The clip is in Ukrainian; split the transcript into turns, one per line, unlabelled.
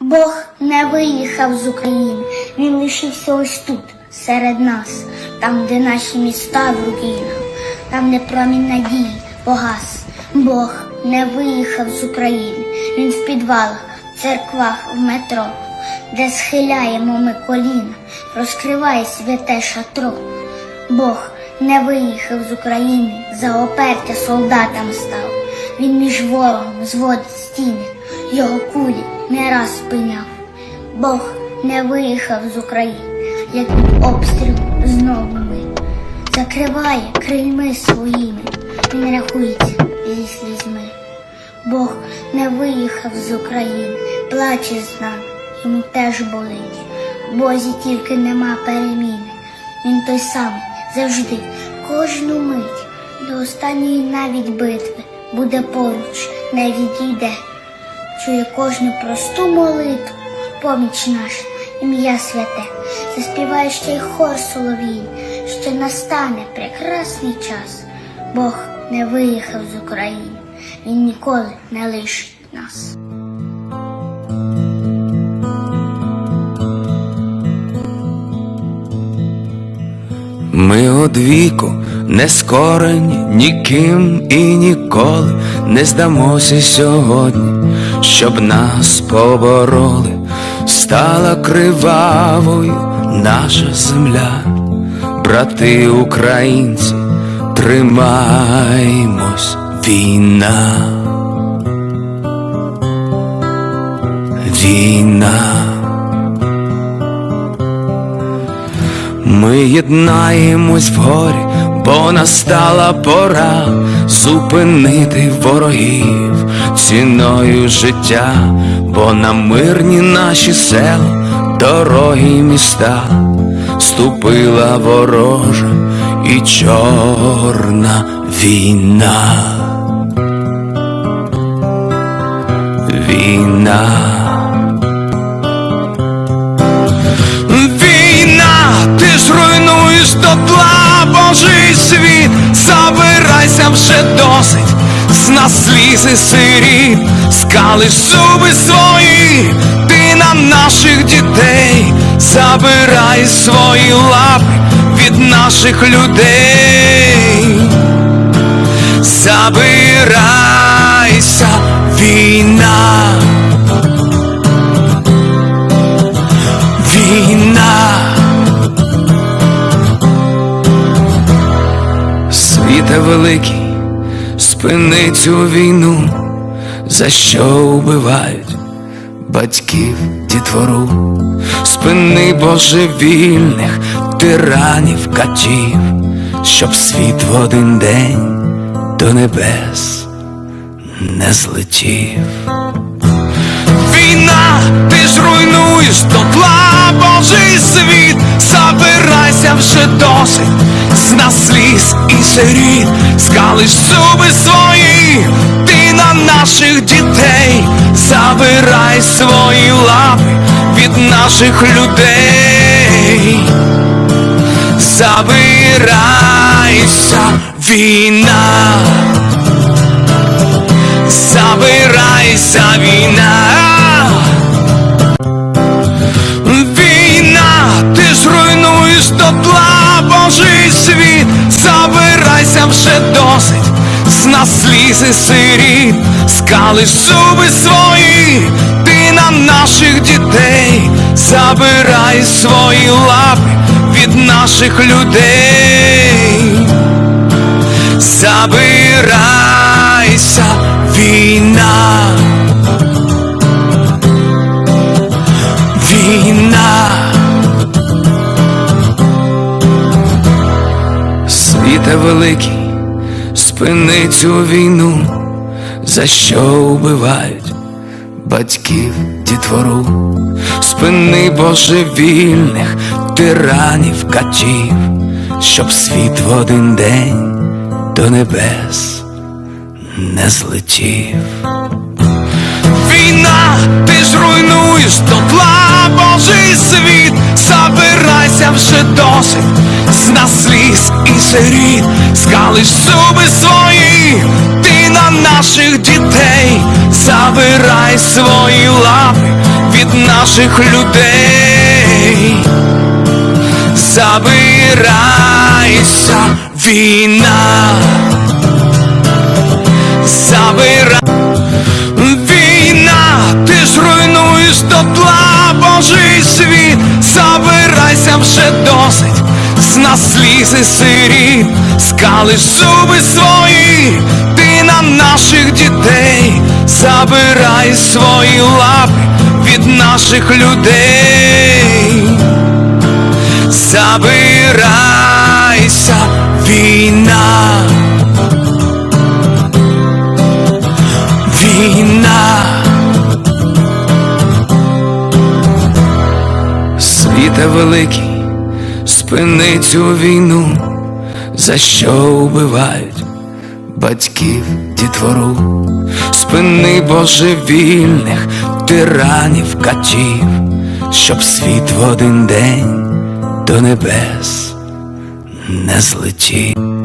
Бог не виїхав з України, він лишився ось тут, серед нас, там, де наші міста в руїнах, там, де промінь надії погас. Бог не виїхав з України, він в підвалах, в церквах, в метро, де схиляємо ми коліна, розкриває святе шатро. Бог не виїхав з України, за опертя солдатам став. Він між ворогом зводить стіни, його кулі не раз спиняв. Бог не виїхав з України, як від обстрілу знову ми. Закриває крильми своїми, він рахується зі слізьми. Бог не виїхав з України, плаче з нами, йому теж болить. Бозі тільки нема переміни. Він той самий завжди, кожну мить, до останньої навіть битви буде поруч, не відійде. Чує кожну просту молитву, поміч наша, ім'я святе, заспіває ще й хор соловій, що настане прекрасний час. Бог не виїхав з України, Він ніколи не лишить нас.
Ми одвіку не скорені ніким і ніколи не здамося сьогодні, щоб нас побороли, стала кривавою наша земля, брати українці, тримаймось, війна, війна. Ми єднаємось в горі, бо настала пора зупинити ворогів ціною життя, бо на мирні наші села, дороги міста ступила ворожа і чорна війна. Війна. Війна, ти слізи сиріт, скалиш зуби свої, ти на наших дітей, забирай свої лапи від наших людей, забирайся, війна. Війна. Світе великий, спини цю війну, за що вбивають батьків дітвору, спини божевільних тиранів катів, щоб світ в один день до небес не злетів. Війна, ти ж руйнуєш дотла Божий світ, забирайся вже досить, з і сиріт, скалиш зуби свої, ти на наших дітей, забирай свої лапи від наших людей, забирайся, війна. Забирайся. Війна, з нас слізи сиріт, скалиш зуби свої, ти на наших дітей, забирай свої лапи від наших людей. Забирайся, війна, війна, світе великий, спини цю війну, за що вбивають батьків дітвору, спини божевільних тиранів катів, щоб світ в один день до небес не злетів. Війна, ти ж руйнуєш дотла Божий світ, забирайся вже досить, з нас сліз і сиріт, скалиш зуби свої, ти на наших дітей, забирай свої лапи від наших людей. Забирайся, війна, забирай. Війна, ти ж руйнуєш дотла Божий світ, забирайся вже досить, з нас слізи сиріт, скалиш зуби свої, ти на наших дітей, забирай свої лапи від наших людей. Забирайся, війна. Війна. Світе великий, спини цю війну, за що убивають батьків дітвору, спини божевільних тиранів катів, щоб світ в один день до небес не злетів.